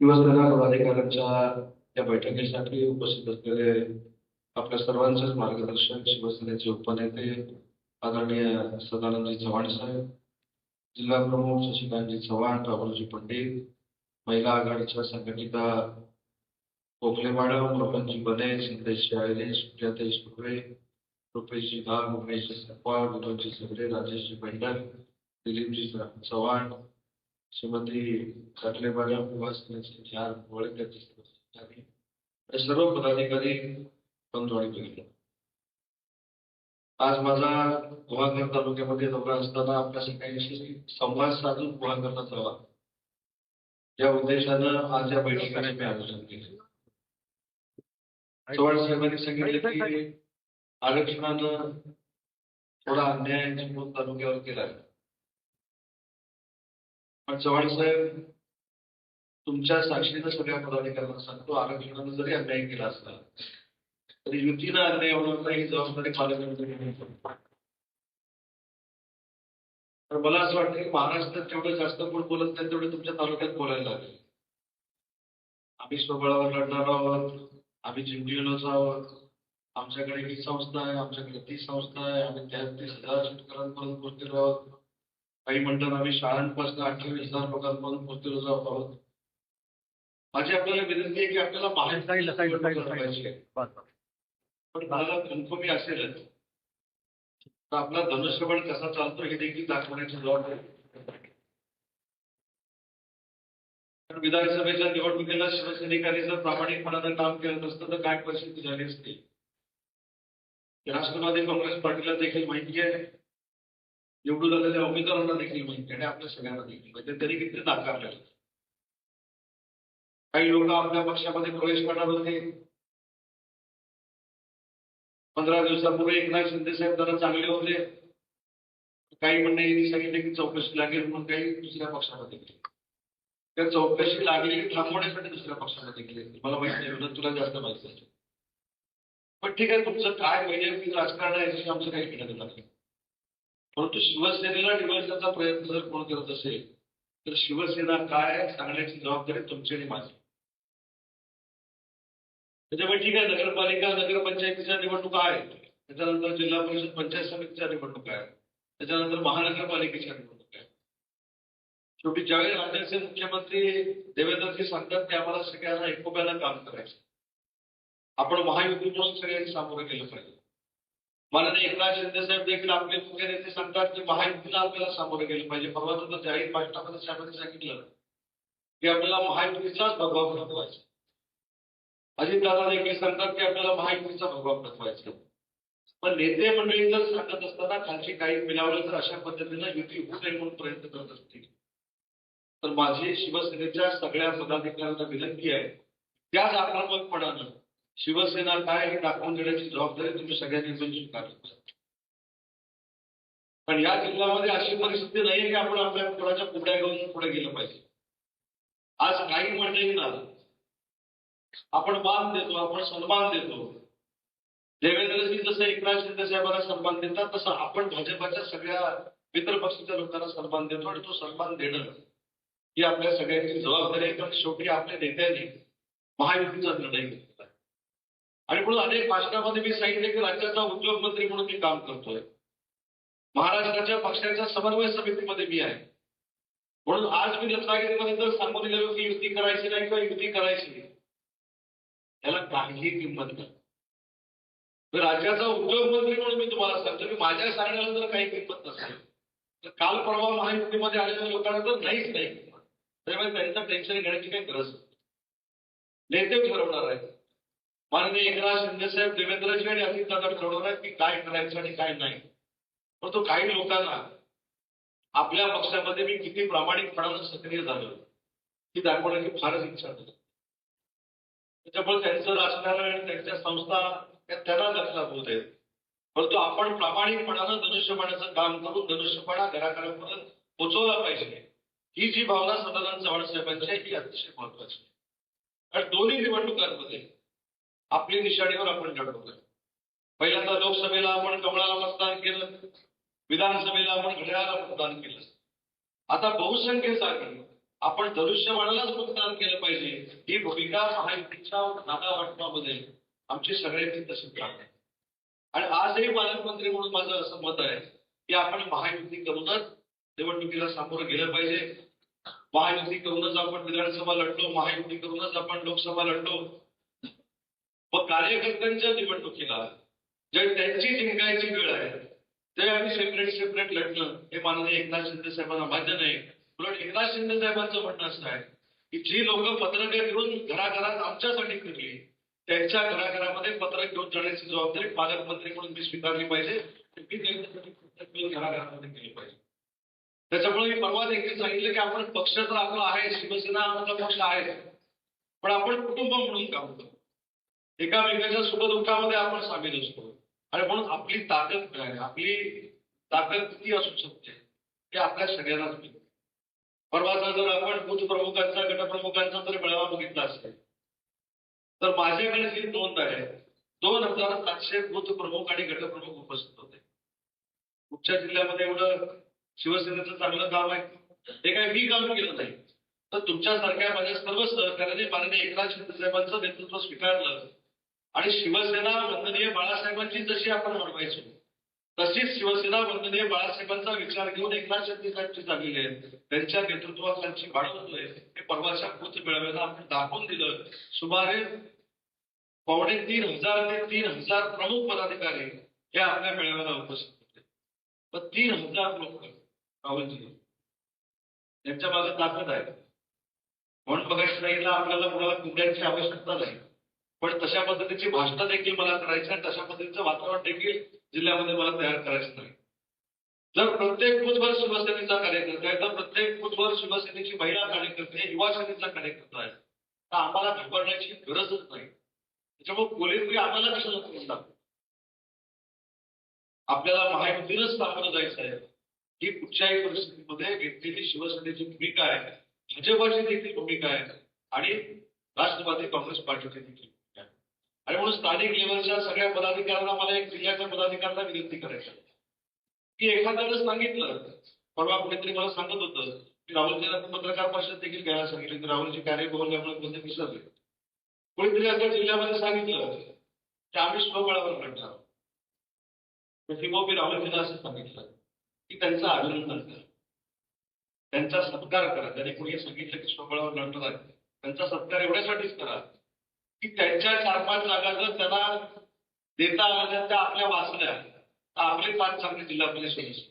शिवसेना पदाधिकाऱ्यांच्या या बैठकीसाठी उपस्थित असलेले आपल्या सर्वांचेच मार्गदर्शक शिवसेनेचे उपनेते आदरणीय सदानंदजी चव्हाण साहेब जिल्हा प्रमुख शशिकांतजी चव्हाण राहुलजी पंडित महिला आघाडीच्या संघटिका गोखले मॅडम रोहनजी बने सिद्धेश शाळे सुप्रियाताई सुखरे रुपेशजी नाग उमेशजी सपवाळ विनोदजी सगळे राजेशजी पेंडल दिलीपजी चव्हाण श्रीमती काटले मॅडम निवासस्थानाचे सर्व पदाधिकारी बंधू आणि भगिनी आज माझा गुहागर तालुक्यामध्ये दौरा असताना आपल्या सगळ्यांशी संवाद साधून गुहागरला जावा या उद्देशानं आज या बैठकाने मी आयोजन केले. चव्हाण साहेबांनी सांगितलं की आरक्षणानं थोडा अन्याय चिपळूण तालुक्यावर केला. आहे चव्हाण साहेब तुमच्या साक्षीनं सगळ्या पदाधिकाऱ्यांना सांगतो आरक्षणानं जरी अन्याय केला असला तरी युतीनं अन्याय होणार नाही ही जबाबदारी पालकमंत्र्यांनी तर मला असं वाटतं की महाराष्ट्रात जेवढं जास्त कोण बोलत नाही तेवढे तुमच्या तालुक्यात बोलायला लागेल. आम्ही स्वबळावर लढणार आहोत आम्ही जिंकलेलोच आहोत. आमच्याकडे ही संस्था आहे आमच्याकडे ती संस्था आहे आम्ही तेहतीस हजार शेतकऱ्यांपर्यंत पोहोचलेलो आहोत. काही म्हणतात आम्ही शाळांपासून अठ्ठावीस हज़ार लोकांपर्यंत पोहोचलेलो जात आहोत. माझी आपल्याला विनंती आहे की आपल्याला माहिती. पण मला कन्फर्मी असेलच. तर आपला धनुष्यबळ कसा चालतो हे देखील दाखवण्याची जबाबदारी विधानसभेच्या निवडणुकीला शिवसैनिकांनी जर प्रामाणिकपणानं काम नसतं तर काय परिस्थिती झाली असती? राष्ट्रवादी काँग्रेस पार्टीला देखील माहिती आहे. निवडून आलेल्या उमेदवारांना देखील म्हणजे माहिती आणि आपल्या सगळ्यांना देखील माहिती तरी किती नाकारले काही लोक आपल्या पक्षामध्ये प्रवेश करणार होते. पंधरा दिवसापूर्वी एकनाथ शिंदे साहेब त्यांना चांगले होते. काही म्हणणे सांगितले की चौकशी लागेल म्हणून काही दुसऱ्या पक्षामध्ये गेले. त्या चौकशी लागली थांबवण्यासाठी दुसऱ्या पक्षामध्ये गेले. मला माहिती नाही तुला जास्त माहिती असेल पण ठीक आहे तुमचं काय वैयक्तिक राजकारण आहे याच्याशी आमचं काही घेणं देणं नाही. परंतु शिवसेनेला डिवळण्याचा प्रयत्न जर कोण करत असेल, तर शिवसेना काय सांगण्याची जबाबदारी तुमची आणि माझी. त्याच्यामुळे ठीक आहे, नगरपालिका, नगरपंचायतीच्या निवडणुका आहेत. त्याच्यानंतर जिल्हा परिषद, पंचायत समितीच्या निवडणुका आहेत. त्याच्यानंतर महानगरपालिकेच्या निवडणुका आहेत. शेवटी ज्यावेळी राज्याचे मुख्यमंत्री देवेंद्रजी सांगतात की आम्हाला सगळ्यांना एकोप्यानं काम करायचं. आपण महायुती सगळ्यांनी सामोरं पाहिजे. माननीय एकनाथ शिंदे साहेब देखील आपले मुख्य नेते सांगतात की महायुतीला आपल्याला सामोरे गेले पाहिजे. परवा तर जाहीर भाषणामध्ये साहेबांनी सांगितलं. की आपल्याला महायुतीचाच भगवा फडकवायचा अजितदादा देखील सांगतात की आपल्याला महायुतीचा भगवा फडकवायचा पण नेते मंडळी जर सांगत असताना खालची काही मिळावलं तर अशा पद्धतीनं युती होऊ नये म्हणून प्रयत्न करत असतील. तर माझी शिवसेनेच्या सगळ्या पदाधिकाऱ्यांना विनंती आहे त्याच आक्रमकपणानं शिवसेना काय हे दाखवून देण्याची जबाबदारी तुम्ही सगळ्यांनी मिळून स्वीकारली पण या जिल्ह्यामध्ये अशी परिस्थिती नाहीये की आपण आपल्या कुणाच्या कुड्या घेऊन पुढे गेलं पाहिजे. आज काही मंडळींना आपण मान देतो आपण सन्मान देतो. देवेंद्रजी जसं एकनाथ शिंदे साहेबांना सन्मान देतात तसं आपण भाजपाच्या सगळ्या मित्र पक्षाच्या लोकांना सन्मान देतो आणि तो सन्मान देणं ही आपल्या सगळ्यांची जबाबदारी आहे. पण शेवटी आपल्या नेत्यांनी महायुतीचा निर्णय घेतला. आणि म्हणून अनेक भाषणामध्ये मी सांगितले की राज्याचा उद्योग मंत्री म्हणून मी काम करतोय. महाराष्ट्राच्या पक्षाच्या समन्वय समितीमध्ये मी आहे. म्हणून आज मी रत्नागिरीमध्ये जर सांगून गेलो की युती करायची नाही किंवा युती करायची नाही. त्याला काहीही किंमत नाही. तर राज्याचा उद्योग मंत्री म्हणून मी तुम्हाला सांगतो की माझ्या सांगण्याला जर काही किंमत नसेल तर काल परवा महायुतीमध्ये आलेल्या लोकांना तर नाहीच नाही किंमत. त्यामुळे त्यांचं टेन्शन घेण्याची काही गरज नाही. नेते ठरवणार आहेत. माननीय एकनाथ शिंदे साहेब देवेंद्रजी आणि अजित दादा ठरवणार आहेत की काय करायचं आणि काय नाही. परंतु काही लोकांना आपल्या पक्षामध्ये मी किती प्रामाणिकपणानं सक्रिय झालो ही दाखवण्याची फारच इच्छा त्याच्यामुळे त्यांचं राजकारण आणि त्यांच्या संस्था त्यांना लक्षात होत आहेत परंतु आपण प्रामाणिकपणानं धनुष्यबाणाचं काम करून धनुष्यबाणा घराघरापर्यंत पोहोचवला पाहिजे. ही जी भावना सदानंद चव्हाण साहेबांची आहे ही अतिशय महत्वाची आहे. आणि दोन्ही निवडणुकांमध्ये आपली निशाणीवर आपण लढवतोय. पहिल्यांदा लोकसभेला आपण कमळाला मतदान केलं. विधानसभेला आपण घड्याळाला मतदान केलं. आता बहुसंख्य जागी आपण धनुष्यबाणालाच मतदान केलं पाहिजे. भूमिका महायुतीच्या नाता वाटपामध्ये आमची सगळ्यांची तशीच आहे. आणि आजही पालकमंत्री म्हणून माझं असं मत आहे की आपण महायुती करूनच निवडणुकीला सामोरं गेलं पाहिजे. महायुती करूनच आपण विधानसभा लढलो महायुती करूनच आपण लोकसभा लढलो. मग कार्यकर्त्यांच्या निवडणुकीला जे त्यांची जिंकायची वेळ आहे ते आम्ही सेपरेट सेपरेट लढणं हे माननीय एकनाथ शिंदे साहेबांना मान्य नाही. उलट एकनाथ शिंदे साहेबांचं म्हणणं असं आहे की जी लोक पत्र घेऊन घराघरात आमच्यासाठी फिरली त्यांच्या घराघरामध्ये पत्रक घेऊन जाण्याची जबाबदारी पालकमंत्री म्हणून मी स्वीकारली पाहिजे मी त्यांच्यासाठी पत्रक घेऊन घराघरामध्ये केली पाहिजे. त्याच्यामुळे मी परवा देखील सांगितलं की आपण पक्ष तर आपला आहे शिवसेना आपला पक्ष आहे पण आपण कुटुंब म्हणून काम करतो. एकामेकाच्या सुखदुःखामध्ये आपण सामील असतो. आणि म्हणून आपली ताकद काय आहे आपली ताकद किती असू शकते. हे आपल्या सगळ्यांनाच मिळते. परवाचा जर आपण बूथ प्रमुखांचा गटप्रमुखांचा जर मेळावा बघितला असेल तर माझ्याकडे जी नोंद आहे दोन हजार सातशे बूथ प्रमुख आणि गटप्रमुख उपस्थित होते. कुठच्या जिल्ह्यामध्ये एवढं शिवसेनेचं चांगलं काम आहे? ते काय मी काम केलं नाही. तर तुमच्यासारख्या माझ्या सर्व सहकार्याने माननीय एकनाथ शिंदे साहेबांचं नेतृत्व स्वीकारलं. आणि शिवसेना वंदनीय बाळासाहेबांची जशी आपण म्हणवायचो तशीच शिवसेना वंदनीय बाळासाहेबांचा विचार घेऊन एकनाथ शिंदे साहेबची झालेली आहेत त्यांच्या नेतृत्वाखालची वाढवतोय हे परवाच्या कृत मेळाव्याला आपण दाखवून दिलं. सुमारे पावणे तीन हजार ते तीन हजार प्रमुख पदाधिकारी हे आपल्या मेळाव्याला उपस्थित होते. पण तीन हजार लोक राहुलजी त्यांच्या मागे ताकद आहे. म्हणून बघायचं सांगितलं आपल्याला कुणाला कुंड्यांची आवश्यकता नाही. पण तशा पद्धतीची भाषणं देखील मला करायची आणि तशा पद्धतीचं वातावरण देखील जिल्ह्यामध्ये मला तयार करायचं नाही. जर प्रत्येक बुधवार शिवसेनेचा कार्यकर्ता आहे तर प्रत्येक बुधवार शिवसेनेची महिला कार्यकर्ते युवा सेनेचा कार्यकर्ता आहे तर आम्हाला घाबरण्याची गरजच नाही. त्याच्यामुळे पोलिसरी आम्हाला कशाला करून आपल्याला महायुतीनं स्थापन जायचं आहे. ही कुठच्याही परिस्थितीमध्ये घेतलेली शिवसेनेची भूमिका आहे. भाजपाची देखील भूमिका आहे. आणि राष्ट्रवादी काँग्रेस पार्टीची देखील. आणि म्हणून स्थानिक लेवलच्या सगळ्या पदाधिकाऱ्यांना मला एक जिल्ह्याच्या पदाधिकाऱ्यांना विनंती करायची की एखाद्यानं सांगितलं परवा कुणीतरी मला सांगत होतं की राहुलजीला पत्रकार परिषद देखील घ्यायला सांगितली की राहुलजी कार्य बोलल्यामुळे कोणते विसरले. कोणीतरी आता जिल्ह्यामध्ये सांगितलं की आम्ही स्वबळावर लढणार. आहोत. मी राहुलजीला असं सांगितलं की त्यांचं अभिनंदन करा त्यांचा सत्कार करा. त्याने कोणी सांगितलं की स्वबळावर लढणार आहे त्यांचा सत्कार एवढ्यासाठीच करा की त्यांच्या चार पाच जागा जर त्यांना देता आल्या त्या आपल्या वाचल्या. तर आपले पाच चांगले जिल्हा परिषद सदस्य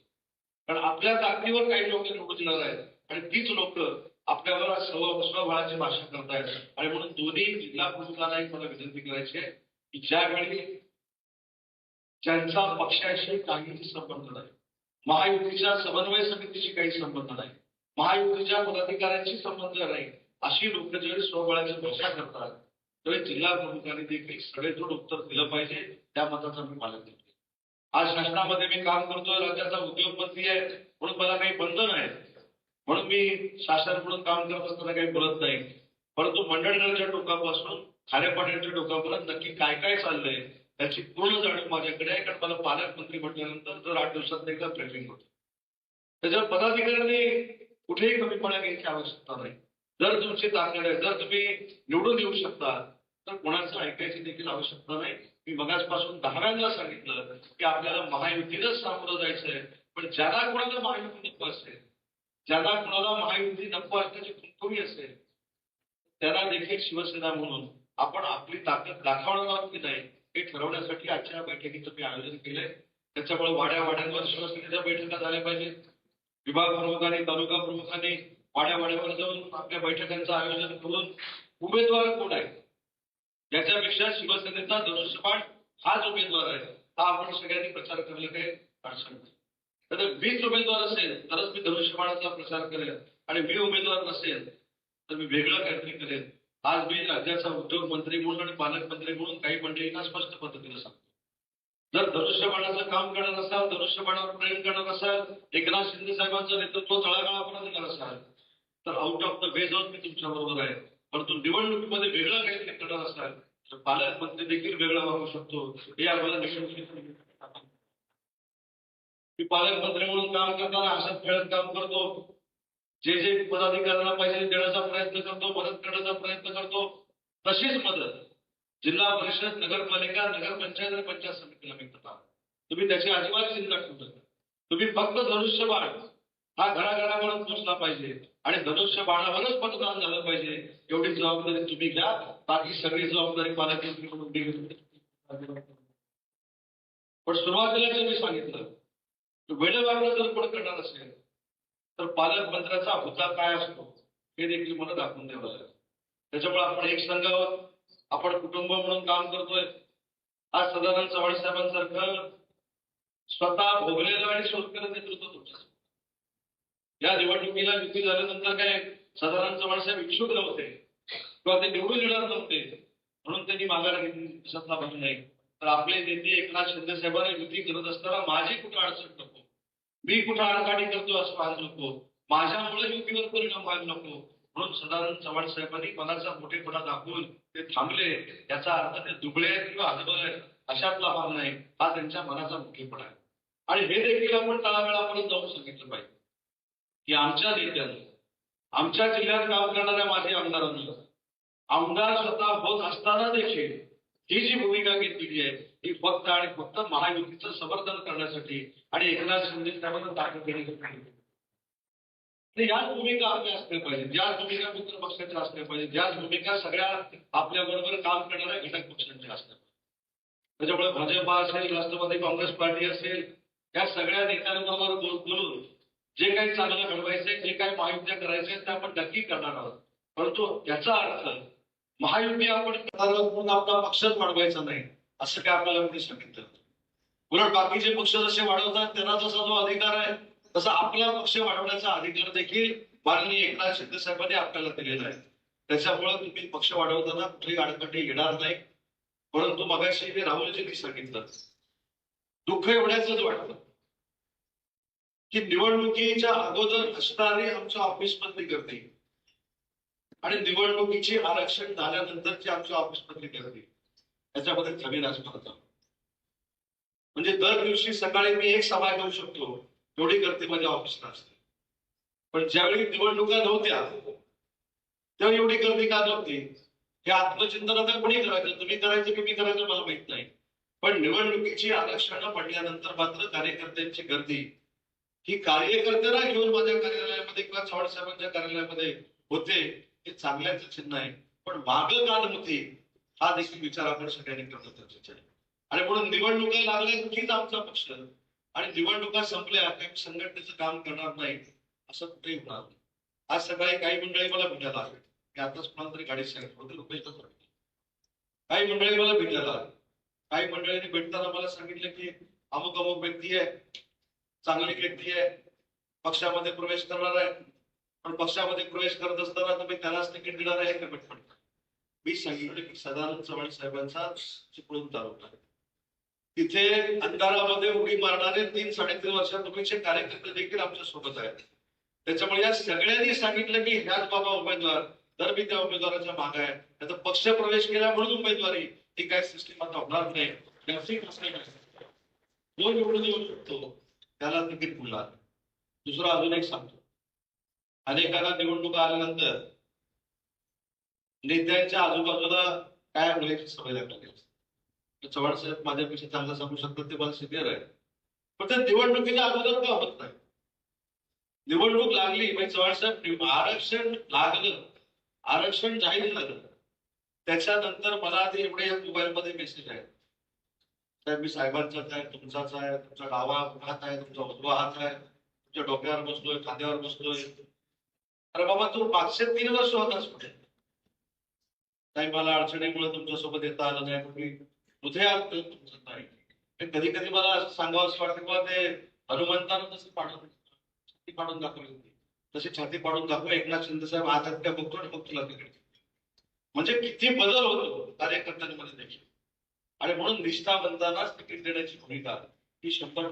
कारण आपल्या ताकदीवर काही लोक निवडणार आहेत. आणि तीच लोक आपल्यावर स्वभावाची स्वबळाची भाषा करतायत. आणि म्हणून दोन्ही जिल्हा प्रमुखांना मला विनंती करायची आहे की ज्यावेळी ज्यांचा पक्षाशी काहीही संबंध नाही महायुतीच्या समन्वय समितीशी काही संबंध नाही महायुतीच्या पदाधिकाऱ्यांशी संबंध नाही अशी लोक ज्यावेळी स्वबळाची भाषा करतात त्यावेळी जिल्हा प्रमुखांनी देखील सडेतोड उत्तर दिलं पाहिजे त्या मताचा मी पालन करतो. आज शासनामध्ये मी काम करतोय राज्याचा उद्योगपती आहे म्हणून मला काही बंधन आहे. म्हणून मी शासन म्हणून काम करत असताना काही बोलत नाही. परंतु मंडळगडच्या टोकापासून खारेपाड्याच्या टोकापर्यंत नक्की काय काय चाललंय त्याची पूर्ण जाणीव माझ्याकडे आहे कारण मला पालकमंत्री म्हटल्यानंतर जर आठ दिवसात एकदा ब्रिफिंग होतं. त्याच्यावर पदाधिकाऱ्यांनी कुठेही कमीपणा घ्यायची आवश्यकता नाही. जर तुमची ताकद आहे जर तुम्ही निवडून येऊ शकता तर कोणाचं ऐकायची देखील आवश्यकता नाही. मी मगाचपासून दहाव्यांदा सांगितलं की आपल्याला महायुतीनंच सामोरं जायचंय पण ज्याला कोणाला महायुती नको असेल ज्याला कोणाला महायुती नको असण्याची कुंकुमी असेल त्याला देखील शिवसेना म्हणून आपण आपली ताकद दाखवणार आहोत की नाही हे ठरवण्यासाठी आजच्या बैठकीचं मी आयोजन केलंय. त्याच्यामुळे वाड्या वाड्यांवर शिवसेनेच्या बैठका झाल्या पाहिजेत. विभाग प्रमुखांनी तालुका प्रमुखांनी वाड्या वाड्यावर जाऊन आपल्या बैठकांचं आयोजन करून उमेदवार कोण आहे त्याच्यापेक्षा शिवसेनेचा धनुष्यबाण हाच उमेदवार आहे हा आपण सगळ्यांनी प्रचार करायला काही अडचण नाही. तर वीस उमेदवार असेल तरच मी धनुष्यबाणाचा प्रचार करेन आणि मी उमेदवार नसेल तर मी वेगळं काहीतरी करेन आज मी राज्याचा उद्योग मंत्री म्हणून आणि पालकमंत्री म्हणून काही मंडळींना स्पष्ट पद्धतीने सांगतो. जर धनुष्यबाणाचं काम करणार असाल धनुष्यबाणावर प्रेम करणार असाल एकनाथ शिंदे साहेबांचं नेतृत्व तळागाळापर्यंत करत असाल तर आउट ऑफ द वे जाऊन मी तुमच्या बरोबर आहे. परंतु निवडणुकीमध्ये वेगळं काहीतरी करणार असाल तर पालकमंत्री देखील वेगळा वागू शकतो. हे आम्हाला निवडणुकीत मी पालकमंत्री म्हणून काम करताना असं खेळत काम करतो. जे जे पदाधिकाऱ्यांना पाहिजे देण्याचा प्रयत्न करतो मदत करण्याचा प्रयत्न करतो तशीच मदत जिल्हा परिषद नगरपालिका नगरपंचायत आणि पंचायत समितीला मी करणार तुम्ही त्याची अजिबात चिंता करू नका. तुम्ही फक्त धनुष्यबाण हा घराघरापर्यंत पोचला पाहिजे. आणि धनुष्यबाणावरच मतदान झालं पाहिजे. एवढी जबाबदारी तुम्ही घ्या. बाकी सगळी जबाबदारी मला पण सुरुवातीला जे मी सांगितलं वेळेवाकडे जर कोण करणार असेल तर पालकमंत्र्याचा होता काय असतो हे देखील मला दाखवून द्यावं लागेल. त्याच्यामुळे आपण एक संघ आहोत. आपण कुटुंब म्हणून काम करतोय. आज सदानंद चव्हाण साहेबांसारखं स्वतः भोगलेलं आणि शोधलेलं नेतृत्व तुमच्या या निवडणुकीला युती झाल्यानंतर काय सदानंद चव्हाण साहेब इच्छुक नव्हते. किंवा ते निवडून येणार नव्हते. म्हणून त्यांनी माघार घेतली. सत्ता भाग नाही तर आपले नेते एकनाथ शिंदे साहेबांना युती करत असताना माझी कुठं अडचण नको. मी कुठं आडकाठी करतो असं व्हायला नको. माझ्यामुळे युतीवर परिणाम व्हायला नको. म्हणून सदानंद चव्हाण साहेबांनी मनाचा मोठेपणा दाखवून ते थांबले. याचा अर्थ ते दुबळे आहेत किंवा हतबल आहेत अशातला भाग नाही. हा त्यांच्या मनाचा मोठेपणा आहे. आणि हे देखील आपण तळागाळापर्यंत जाऊन सांगितलं पाहिजे. की आमच्या नेत्यांनी आमच्या जिल्ह्यात काम करणाऱ्या माझ्या आमदारांनी आमदार स्वतः होत असताना देखील ही जी भूमिका घेतलेली आहे ही फक्त आणि फक्त महायुतीचं समर्थन करण्यासाठी आणि एकनाथ शिंदे साहेबांना ताकद देण्यासाठी याच भूमिका आपल्या असल्या पाहिजेत ज्याच भूमिका मित्र पक्षाच्या असल्या पाहिजेत ज्याच भूमिका सगळ्या आपल्या बरोबर काम करणाऱ्या घटक पक्षांच्या असल्या त्याच्यामुळे भाजपा असेल राष्ट्रवादी काँग्रेस पार्टी असेल या सगळ्या नेत्यांबरोबर बोल- बोलून जे काही चांगलं घडवायचंय जे काही महायुद्ध करायचंय ते आपण नक्की करणार आहोत. परंतु याचा अर्थ महायुती आपण म्हणून आपला पक्षच वाढवायचा नाही असं काय आपल्याला कोणी सांगितलं? उलट बाकीचे पक्ष जसे वाढवतात त्यांना जसा जो अधिकार आहे तसा आपला पक्ष वाढवण्याचा अधिकार देखील माननीय एकनाथ शिंदे साहेबांनी आपल्याला दिलेला आहे. त्याच्यामुळे तुम्ही पक्ष वाढवताना कुठेही अडचणी येणार नाही. परंतु मगाशी राहुलजींनी सांगितलं दुःख एवढ्याच वाटतं. की निवडणुकीच्या अगोदर असणारी आमच्या ऑफिस मधली गर्दी आणि निवडणुकीची आरक्षण झाल्यानंतरची आमच्या ऑफिस मधली गर्दी याच्यामध्ये कमी आसमानाचा म्हणजे दर दिवशी सकाळी मी एक सभा घेऊ शकतो. एवढी गर्दी माझ्या ऑफिसला असते. पण ज्यावेळी निवडणुका नव्हत्या त्यावेळी एवढी गर्दी का नव्हती? हे आत्मचिंतन आता कोणी करायचं? तुम्ही करायचं की मी करायचं मला माहीत नाही. पण निवडणुकीची आरक्षण पडल्यानंतर मात्र कार्यकर्त्यांची गर्दी ही कार्यकर्त्यांना घेऊन माझ्या कार्यालयामध्ये किंवा चव्हाण साहेबांच्या कार्यालयामध्ये होते हे चांगल्याचं चिन्ह आहे. पण माग का नव्हते हा देखील विचार आपण सगळ्यांनी करणं गरजेचं आहे. आणि म्हणून निवडणुका लागल्या हीच आमचा पक्ष. आणि निवडणुका संपल्या काही संघटनेचं काम करणार नाही असं कुठेही होणार नाही. आज सकाळी काही मंडळी मला भेटायला आले. मी आताच कोणाला तरी गाडी सांगितलं होते रुपेश काही मंडळी मला भेटायला आले. काही मंडळींनी भेटताना मला सांगितलं की अमुक अमुक व्यक्ती आहे चांगली व्यक्ती आहे. पक्षामध्ये प्रवेश करणार आहे. पण पक्षामध्ये प्रवेश करत असताना तुम्ही त्यालाच तिकीट देणार आहे का पटपट? मी सांगितलं की सदानंद चव्हाण साहेबांचा चिपळून तालुका आहे. तिथे अंधारामध्ये उडी मारणारे तीन साडेतीन वर्षापूर्वीचे कार्यकर्ते देखील आमच्यासोबत आहेत. त्याच्यामुळे या सगळ्यांनी सांगितलं की ह्याच बाबा उमेदवार तर मी त्या उमेदवाराच्या मागे आहे. त्याचा पक्ष प्रवेश केला म्हणून उमेदवारी. ही काय सिस्टीम आता होणार नाही. दोन निवडून येऊ शकतो. त्याला तिकीट मिळणार दुसरं अजून एक सांगतो. अनेकांना निवडणुका आल्यानंतर नेत्यांच्या आजूबाजूला काय बोलायची सवय लागली चव्हाण साहेब माझ्यापेक्षा चांगलं सांगू शकतात ते मला सिनियर आहे पण ते निवडणुकीच्या अगोदर का होत नाही. निवडणूक लागली म्हणजे चव्हाण साहेब आरक्षण लागलं आरक्षण जाहीर झालं. त्याच्यानंतर मला ते एवढे मोबाईल मध्ये मेसेज आहेत. साहेब मी साहेबांचाच आहे तुमचाच आहे तुमचा डावा हात आहे तुमचा उजवा हात आहे तुमच्या डोक्यावर बसलोय खांद्यावर बसलोय अरे बाबा तू मागचे तीन वर्ष होतास कुठे काही मला अडचणीमुळे तुमच्यासोबत येता आलं नाही. पण कुठे आहात? तुमचं नाही कधी कधी मला असं सांगावं असं वाटतं किंवा ते हनुमंतानं तसं पाडून छाती पाडून दाखवली होती तशी छाती पाडून दाखव. एकनाथ शिंदे साहेब हातात त्या बघतो आणि बघतो तुला म्हणजे किती बदल होतो कार्यकर्त्यांमध्ये देखील. आणि म्हणून निष्ठावंतांनाच तिकीट देण्याची भूमिका ही शंभर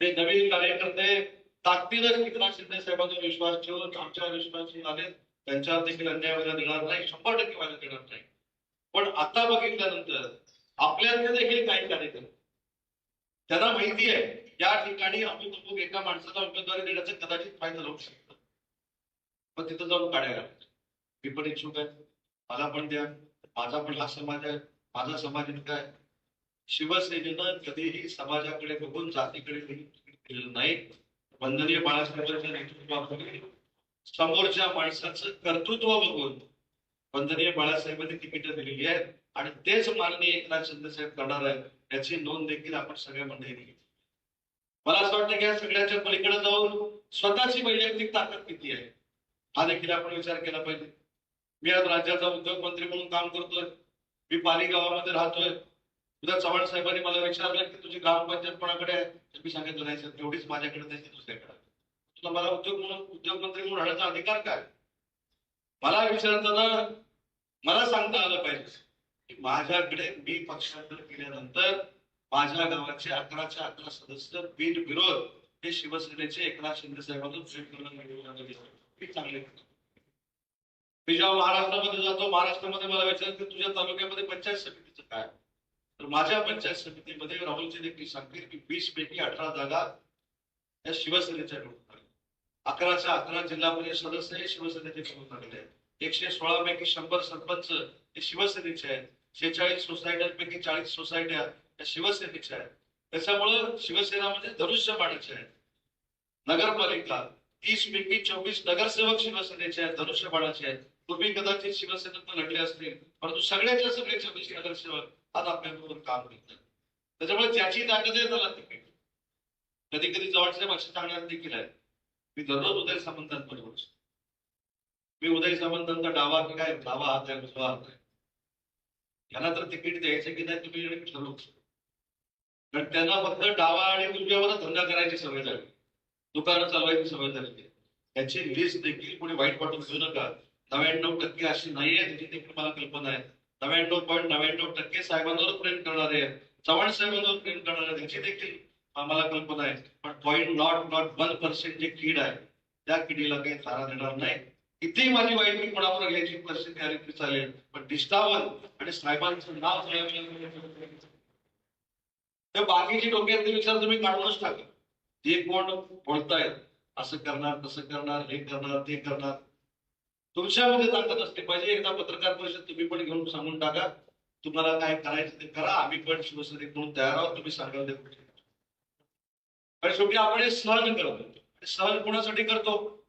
ते नवीन कार्यकर्ते ताकदीनं एकनाथ शिंदे साहेबांचा विश्वास ठेवून आमच्या विश्वास आले त्यांच्यावर देखील अन्याय व्हायला देणार नाही शंभर टक्के व्हायला देणार नाही. पण आता बघितल्यानंतर आपल्यातले देखील काही कार्यक्रम त्यांना माहिती आहे या ठिकाणी आम्ही कुटुंब एका माणसाला उमेदवारी देण्याचं कदाचित फायदा होऊ शकतो. पण तिथं जाऊन काढायला मी पण इच्छुक आहे. मला पण द्या. माझा पण हा समाज आहे माझा समाज काय शिवसेनेनं कधीही समाजाकडे बघून जातीकडे केलेलं नाही. वंदनीय बाळासाहेबांच्या नेतृत्वामध्ये समोरच्या माणसाचं कर्तृत्व बघून वंदनीय बाळासाहेबांनी तिकीट दिलेली आहेत. आणि तेच माननीय एकनाथ शिंदेसाहेब करणार आहेत याची नोंद देखील आपण सगळ्या मंडळींनी घेतली. मला असं वाटतं की या सगळ्याच्या पलीकडे जाऊन स्वतःची वैयक्तिक ताकद किती आहे हा देखील आपण विचार केला पाहिजे. मी आज राज्याचा उद्योग मंत्री म्हणून काम करतोय. मी पाली गावामध्ये राहतोय. उद्या चव्हाण साहेबांनी मला विचारलं की तुझी ग्रामपंचायत कोणाकडे आहे? तर मी सांगितलं नाही सर तेवढीच माझ्याकडे नाही दुसऱ्याकडे तुला मला उद्योग म्हणून उद्योग मंत्री म्हणून राहण्याचा अधिकार काय? मला विचारताना मला सांगता आलं पाहिजे. की माझ्याकडे मी पक्षांतर केल्यानंतर माझ्या गावाचे अकराच्या अकरा सदस्य बिनविरोध हे शिवसेनेचे एकनाथ शिंदे साहेबांना मी चांगले मी जेव्हा महाराष्ट्रामध्ये जातो महाराष्ट्रामध्ये मला विचारत की तुझ्या तालुक्यामध्ये पंचायत समितीचं काय? तर माझ्या पंचायत समितीमध्ये राहुलजी देखील सांगतील की वीस पैकी अठरा जागा या शिवसेनेच्या निवडून आल्या. अकराच्या अकरा जिल्हा परिषद सदस्य हे शिवसेनेचे निवडून आलेले आहेत. एकशे सोळा पैकी शंभर सरपंच हे शिवसेनेचे आहेत. शेहेचाळीस सोसायट्यांपैकी चाळीस सोसायट्या या शिवसेनेच्या आहेत. त्याच्यामुळं शिवसेना म्हणजे धनुष्यबाणाचे आहेत. नगरपालिका तीस पैकी चोवीस नगरसेवक शिवसेनेचे आहेत धनुष्यबाणाचे आहेत. पूर्वी कदाचित शिवसेनेत लढले असतील. परंतु सगळ्याच्या सगळे चोवीस नगरसेवक आज आपल्याबरोबर काम करतात त्याच्यामुळे ज्याची ताकद आहे त्याला तिकीट कधी कधी जवळच्या पक्ष सांगण्यात देखील आहे. मी दररोज उदय सामंतांबरोबर असतो. मी उदय सामंतांचा डावा की काय? डावा हात आहे उजवा हात आहे. यांना तर तिकीट द्यायचं की नाही तुम्ही ठरवू कारण त्यांना फक्त डावा आणि उजव्यावर धंदा करायची सवय झाली दुकानं चालवायची सवय झाली त्याची लिस्ट देखील कोणी वाईट वाटून घेऊ नका. नव्याण्णव टक्के अशी नाही आहे त्याची देखील मला कल्पना आहे. नव्याण्णव पॉईंट नव्याण्णव टक्के साहेबांवर प्रेम करणारे चव्हाण साहेबांवर प्रेम करणारे त्याची देखील आम्हाला कल्पना आहे. पण point nought nought one percent जे कीड आहे त्या किडीला काही थारा देणार नाही. किती माझी वाईट मी कोणावर घ्यायची परिस्थिती आली तरी चालेल पण डिस्टावर आणि साहेबांचं नाव त्या बाकीची डोक्यातले विचार तुम्ही काढूनच टाका. ते कोण बोलतायत? असं करणार तसं करणार हे करणार ते करणार. तुमच्यामध्ये ताकद असते. पाहिजे एकदा पत्रकार परिषद तुम्ही पण घेऊन सांगून टाका. तुम्हाला काय करायचं ते करा. आम्ही पण शिवसेनेत म्हणून तयार आहोत. तुम्ही सांगाल ते आणि शेवटी आपण हे सहन करतो. सहन कोणासाठी करतो?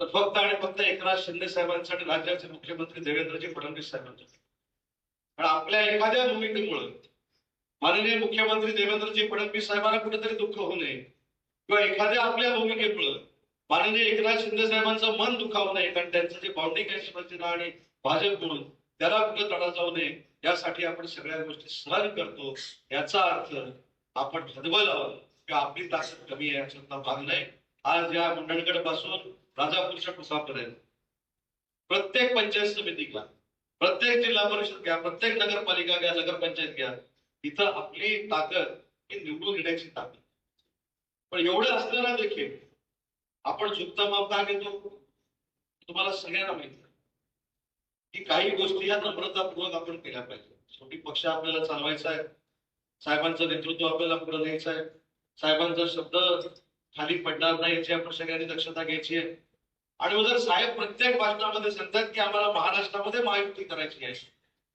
तर फक्त आणि फक्त एकनाथ शिंदे साहेबांसाठी राज्याचे मुख्यमंत्री देवेंद्रजी फडणवीस साहेबांसाठी. पण आपल्या एखाद्या भूमिकेमुळे माननीय मुख्यमंत्री देवेंद्रजी फडणवीस साहेबांना कुठेतरी दुःख होऊ नये. किंवा एखाद्या आपल्या भूमिकेमुळं माननीय एकनाथ शिंदे साहेबांचं मन दुखावू नये कारण त्यांचं जे बॉन्डिंग आहे शिवसेना आणि भाजप म्हणून त्याला कुठे तडा जाऊ नये यासाठी आपण सगळ्या गोष्टी सहन करतो. याचा अर्थ आपण हदबल किंवा आपली ताकद कमी आहे याच्यातला भाग नाही. आज या मंडणगडपासून राजापूरच्या टोकापर्यंत प्रत्येक पंचायत समिती घ्या. प्रत्येक जिल्हा परिषद घ्या. प्रत्येक नगरपालिका घ्या नगरपंचायत घ्या. इथं आपली ताकद ही निवडून येण्याची ताकद. पण एवढं असताना देखील आपण चुकता माप का घेतो? तुम्हाला सगळ्यांना माहिती की काही गोष्टी या नम्रतापूर्वक आपण केल्या पाहिजे. शेवटी पक्ष आपल्याला चालवायचा आहे. साहेबांचं नेतृत्व आपल्याला पुढे द्यायचं आहे. साहेबांचा शब्द खाली पडणार नाही याची आपण सगळ्यांनी दक्षता घ्यायची आहे. आणि जर साहेब प्रत्येक भाषणामध्ये सांगतात की आम्हाला महाराष्ट्रामध्ये महायुती करायची आहे.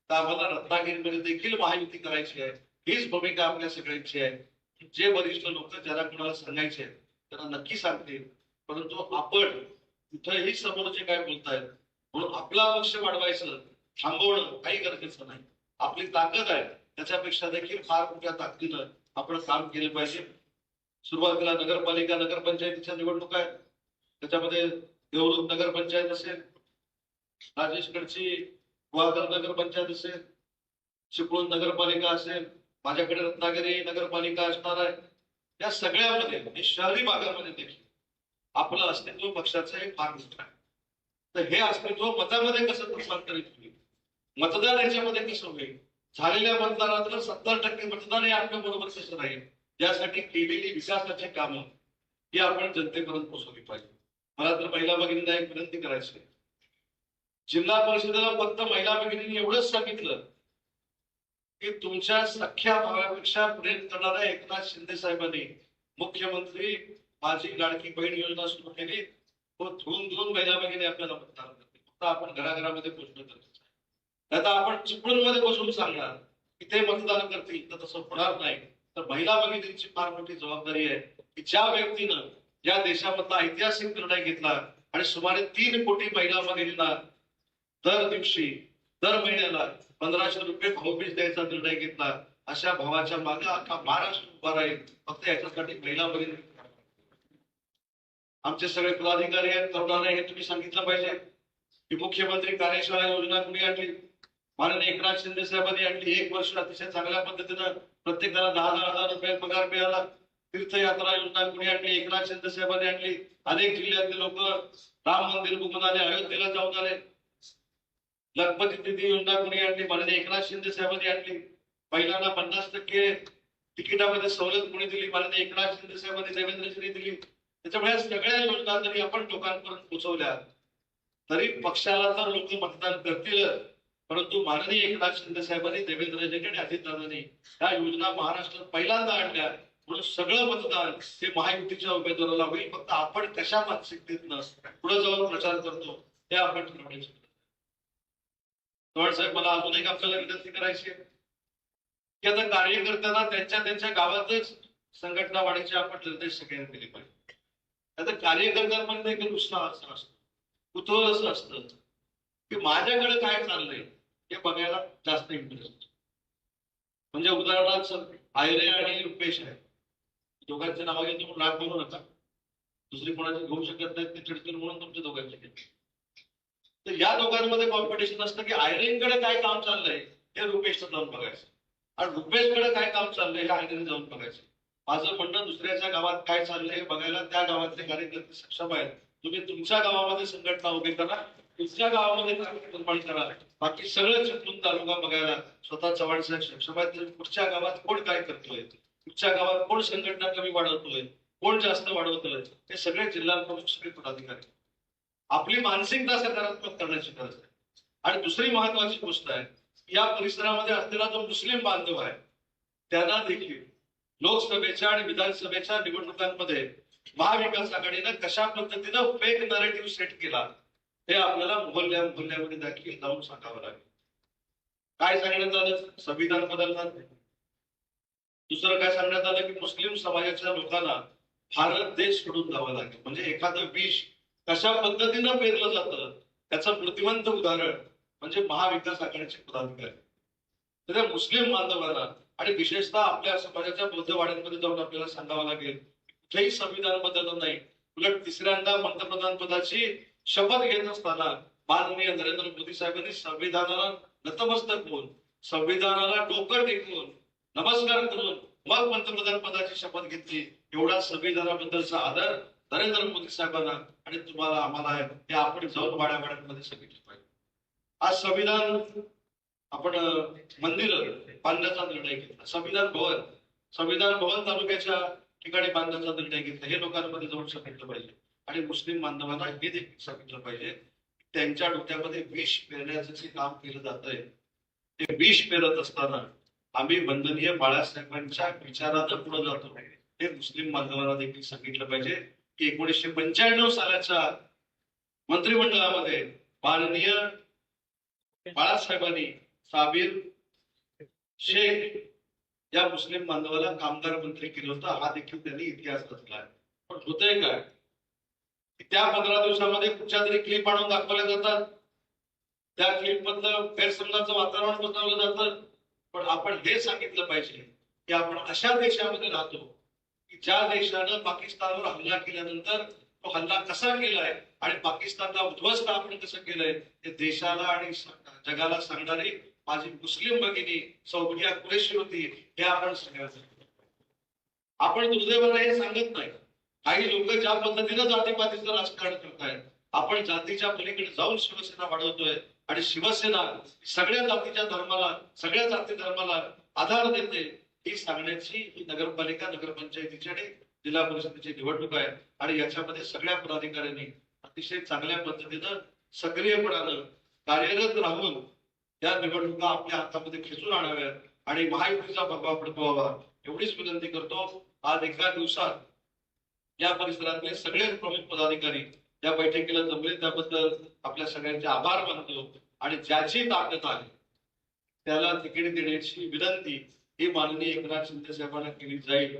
तर आम्हाला रत्नागिरीमध्ये देखील महायुती करायची आहे. हीच भूमिका आपल्या सगळ्यांची आहे. जे वरिष्ठ लोक ज्याला कुणाला सांगायचे आहेत त्यांना नक्की सांगतील परंतु आपण कुठेही समोर जे काय बोलतायत म्हणून आपला पक्ष वाढवायचं थांबवणं काही गरजेचं नाही. आपली ताकद आहे त्याच्यापेक्षा देखील फार मोठ्या ताकदीनं आपण काम केलं पाहिजे. सुरुवातीला नगरपालिका नगरपंचायतीच्या निवडणूक आहेत. त्याच्यामध्ये देवरूप नगरपंचायत असेल राजेशगडची गुहागर नगरपंचायत असेल चिपळूण नगरपालिका असेल माझ्याकडे रत्नागिरी नगरपालिका असणार आहे. या सगळ्यामध्ये म्हणजे शहरी भागामध्ये देखील आपलं अस्तित्व पक्षाचं एक भाग आहे तर हे अस्तित्व मतामध्ये कसं रूपांतरित होईल? मतदान याच्यामध्ये कसं होईल? झालेल्या मतदानातलं सत्तर टक्के मतदान हे आपल्या बरोबर कसं राहील. यासाठी केलेली विकासाची कामं ही आपण जनतेपर्यंत पोहोचवली पाहिजे. मला तर महिला भगिनींना एक विनंती करायची आहे. जिल्हा परिषदेला फक्त महिला भगिनींनी एवढंच सांगितलं की तुमच्या सख्या भावापेक्षा प्रेम करणाऱ्या एकनाथ शिंदे साहेबांनी मुख्यमंत्री माझी लाडकी बहीण योजना सुरू केली. व धुवून धुवून महिला भगिनी आपल्याला मतदान करतील फक्त आपण घराघरामध्ये पोहोचणं गरजेचं आहे. नाही तर आपण चिपळूणमध्ये बसून सांगणार की ते मतदान करतील. तर तसं होणार नाही. तर महिला भगिनींची फार मोठी जबाबदारी आहे की ज्या व्यक्तीनं या देशामधला ऐतिहासिक निर्णय घेतला आणि सुमारे तीन कोटी महिला भगिनींना दर दिवशी दर महिन्याला पंधराशे रुपये भाऊबीज द्यायचा निर्णय घेतला. अशा भावाच्या मागे अख्खा महाराष्ट्र उभा राहील. फक्त याच्यासाठी महिला भगिनी आमचे सगळे पदाधिकारी आहेत तरुणांना हे तुम्ही सांगितलं पाहिजे. की मुख्यमंत्री कार्यशाळा योजना कुणी आणली? माननीय एकनाथ शिंदे साहेबांनी आणली. एक वर्ष अतिशय चांगल्या पद्धतीनं प्रत्येकाला दहा दहा हजार रुपये पगार मिळाला. तीर्थयात्रा योजना कुणी आणली? एकनाथ शिंदे साहेबांनी आणली. अनेक जिल्ह्यातले लोक राम मंदिर बघून आले अयोध्येला जाऊन आले. लखपती निधी योजना कुणी आणली माननीय एकनाथ शिंदे साहेबांनी आणली. महिलांना पन्नास टक्के तिकिटामध्ये सवलत कुणी दिली माननीय एकनाथ शिंदे साहेबांनी देवेंद्रजींनी दिली. त्याच्यामुळे सगळ्या योजना जरी आपण लोकांपर्यंत पोहोचवल्या तरी पक्षाला तर लोक मतदान करतील. परंतु माननीय एकनाथ शिंदे साहेबांनी देवेंद्रजी आणि अजितदादांनी या योजना महाराष्ट्रात पहिल्यांदा आणल्या. म्हणून सगळं मतदान हे महायुतीच्या उमेदवाराला होईल. फक्त आपण कशा मानसिकतेतनं पुढे जाऊन प्रचार करतो हे आपण ठरवण्याची चव्हाण साहेब मला अजून एक आपल्याला विनंती करायची आहे. की आता कार्यकर्त्यांना त्यांच्या त्यांच्या गावातच संघटना वाढीचे आपण निर्देश सगळ्यांनी दिले पाहिजे. आता कार्यकर्त्यांमध्ये एक उत्साह असं असतं कुतूहल असं असतं की माझ्याकडे काय चाललंय हे बघायला जास्त इंटरेस्ट म्हणजे उदाहरणार्थ आयरे आणि रुपेश आहे दोघांचे नाव घेतो तुम्ही राग बोलू नका. दुसरी कोणाची घेऊ शकत नाही ते चिडतील म्हणून तुमच्या दोघांचे घेतले. तर या दोघांमध्ये कॉम्पिटिशन असतं की आयरीनकडे काय काम चाललंय हे रुपेशचं जाऊन बघायचं. आणि रुपेशकडे काय काम चाललंय हे आयरीन जाऊन बघायचं. माझं म्हणणं दुसऱ्याच्या गावात काय चाललंय हे बघायला त्या गावातले कार्यकर्ते सक्षम आहेत. तुम्ही तुमच्या गावामध्ये संघटना उभी करा तुमच्या गावामध्ये निर्माण करा. बाकी सगळं चिपळूण तालुका बघायला स्वतः चव्हाण साहेब सक्षम आहेत. पुढच्या गावात कोण काय करतोय? पुढच्या गावात कोण संघटना कमी वाढवतोय? कोण जास्त वाढवतोय? हे सगळे जिल्हा प्रमुख सगळे पदाधिकारी आपली मानसिकता सकारात्मक करण्याची गरज आहे. आणि दुसरी महत्वाची गोष्ट आहे या परिसरामध्ये असलेला जो मुस्लिम बांधव आहे त्यांना देखील लोकसभेच्या आणि विधानसभेच्या निवडणुकांमध्ये महाविकास आघाडीनं कशा पद्धतीनं फेक नरेटिव्ह सेट केला हे आपल्याला मोहल्ल्या मोहल्ल्यामध्ये देखील जाऊन सांगावं लागेल. काय सांगण्यात आलं? संविधान बदलणार दुसरं काय सांगण्यात आलं? की मुस्लिम समाजाच्या लोकांना भारत देश सोडून जावा लागेल. म्हणजे एखादं विष कशा पद्धतीनं पेरलं जातं त्याचं मूर्तिवंत उदाहरण म्हणजे महाविकास आघाडीचे पदाधिकारी. तर मुस्लिम बांधवांना आणि विशेषतः आपल्या समाजाच्या बौद्ध वाड्यांमध्ये जाऊन आपल्याला सांगावं लागेल कुठेही संविधान बदललं नाही. उलट तिसऱ्यांदा पंतप्रधान पदाची शपथ घेत असताना माननीय नरेंद्र मोदी साहेबांनी संविधानाला नतमस्तक होऊन संविधानाला डोकर टेकवून नमस्कार करून मग पंतप्रधान पदाची शपथ घेतली. एवढा संविधानाबद्दलचा आदर नरेंद्र मोदी साहेबांना आणि तुम्हाला आम्हाला आहे आपण जाऊन वाड्यावाड्यांमध्ये सांगितलं पाहिजे. आज संविधान आपण मंदिर बांधण्याचा निर्णय घेतला. संविधान भवन संविधान भवन तालुक्याच्या ठिकाणी बांधण्याचा निर्णय घेतला. हे लोकांमध्ये जाऊन सांगितलं पाहिजे. आणि मुस्लिम बांधवांना हे देखील सांगितलं पाहिजे. त्यांच्या डोक्यामध्ये विष पेरण्याचं जे काम केलं जात आहे ते विष पेरत असताना आम्ही वंदनीय बाळासाहेबांच्या विचारानं पुढे जातो. हे मुस्लिम बांधवांना देखील सांगितलं पाहिजे. की एकोणीसशे पंच्याण्णव सालाच्या मंत्रिमंडळामध्ये माननीय बाळासाहेबांनी साबीर शेख या मुस्लिम बांधवाला कामगार मंत्री केलं होतं. हा देखील त्यांनी इतिहास रचला पण होतंय काय? त्या पंधरा दिवसामध्ये कुठच्या तरी क्लिप आणून दाखवल्या जातात. त्या क्लिप मधलं गैरसमजाचं वातावरण बनवलं जातं. पण आपण हे सांगितलं पाहिजे की आपण अशा देशामध्ये राहतो ज्या देशानं पाकिस्तानवर हल्ला केल्यानंतर तो हल्ला कसा केलाय आणि पाकिस्तानला उद्ध्वस्त आपण कसं केलंय हे देशाला आणि जगाला सांगणारी माझी मुस्लिम भगिनी सौभिया कुरेशी होती हे आपण सांगायचं आपण दुर्दैवाला हे सांगत नाही. काही लोक ज्या पद्धतीनं जातीपातीचं राजकारण करतायत आपण जातीच्या पलीकडे जाऊन शिवसेना वाढवतोय आणि शिवसेना सगळ्या जातीच्या धर्माला सगळ्या जाती धर्माला आधार देते. ही सांगण्याची ही नगरपालिका नगरपंचायतीची आणि जिल्हा परिषदेची निवडणूक आहे आणि याच्यामध्ये सगळ्या पदाधिकाऱ्यांनी अतिशय चांगल्या पद्धतीनं सक्रियपणानं कार्यरत राहून या निवडणुका आपल्या हातामध्ये खेचून आणाव्यात आणि महायुतीचा भगवा फडकवावा एवढीच विनंती करतो. आज एका दिवसात या परिसरातले सगळे प्रमुख पदाधिकारी या बैठकीला जमले. त्याबद्दल आपल्या सगळ्यांचे आभार मानतो आणि ज्याची ताकद आहे त्याला तिकीट देण्याची विनंती ही माननीय एकनाथ शिंदे साहेबांना केली जाईल.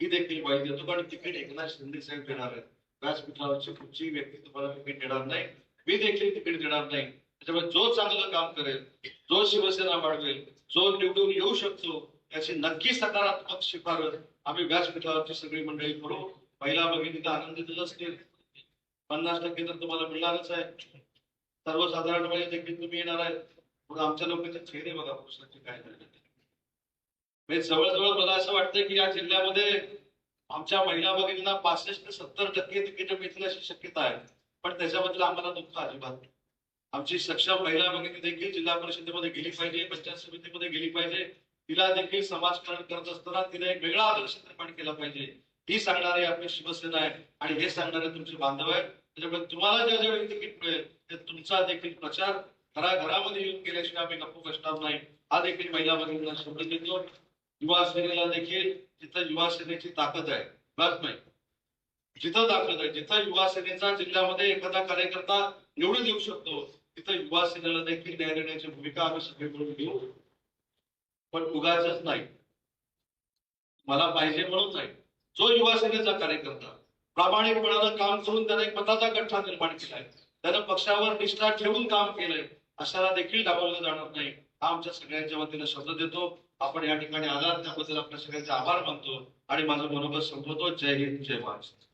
ही देखील माहिती देतो कारण तिकीट एकनाथ शिंदे साहेब देणार आहेत. व्यासपीठावरची कुठची व्यक्ती तुम्हाला तिकीट देणार नाही. मी देखील तिकीट देणार नाही. त्याच्यामुळे जो चांगलं काम करेल जो शिवसेना वाढवेल जो निवडून येऊ शकतो त्याची नक्की सकारात्मक शिफारस आम्ही व्यासपीठावरची सगळी मंडळी करू. पहिला भगिनी तर आनंदितच असतील पन्नास टक्के तर तुम्हाला मिळणारच आहे. सर्वसाधारणपणे देखील तुम्ही येणार आहे. मग आमच्या लोकांचे चेहरे बघा पुरुषांचे काय झाले. म्हणजे जवळजवळ मला असं वाटतं की या जिल्ह्यामध्ये आमच्या महिला भगिनींना पासष्ट ते सत्तर टक्के तिकीट मिळतील अशी शक्यता आहे. पण त्याच्याबद्दल आम्हाला दुःख अजिबात आमची सक्षम महिला भगिनी देखील जिल्हा परिषदेमध्ये गेली पाहिजे पंचायत समितीमध्ये गेली पाहिजे. तिला देखील समाजकारण करत असताना तिने एक वेगळा आदर्श निर्माण केला पाहिजे. ही सांगणारी आपली शिवसेना आहे आणि हे सांगणारे तुमचे बांधव आहेत. त्याच्यामुळे तुम्हाला ज्या ज्यावेळी तिकीट मिळेल ते तुमचा देखील प्रचार घराघरामध्ये येऊन केल्याशिवाय आम्ही गप्प बसणार नाही. हा देखील महिला भगिनींना शब्द देतो. युवा सेनेला देखील तिथं युवा सेनेची ताकद आहे. बस नाही. जिथं ताकद आहे जिथं युवा सेनेचा जिल्ह्यामध्ये एखादा कार्यकर्ता निवडून येऊ शकतो तिथं युवा सेनेला देखील न्याय देण्याची भूमिका आम्ही सगळे घेऊ. पण उगाच नाही. मला पाहिजे म्हणून नाही. जो युवा सेनेचा कार्यकर्ता प्रामाणिकपणानं काम करून त्याने एक मताचा गठ्ठा निर्माण केलाय त्यानं पक्षावर निष्ठा ठेवून काम केलंय अशाला देखील डावललं जाणार नाही. हा आमच्या सगळ्यांच्या वतीनं शब्द देतो. आपण या ठिकाणी आलात त्याबद्दल आपल्या सगळ्यांचे आभार मानतो आणि माझं मनोगत संपवतो. जय हिंद जय महाराष्ट्र.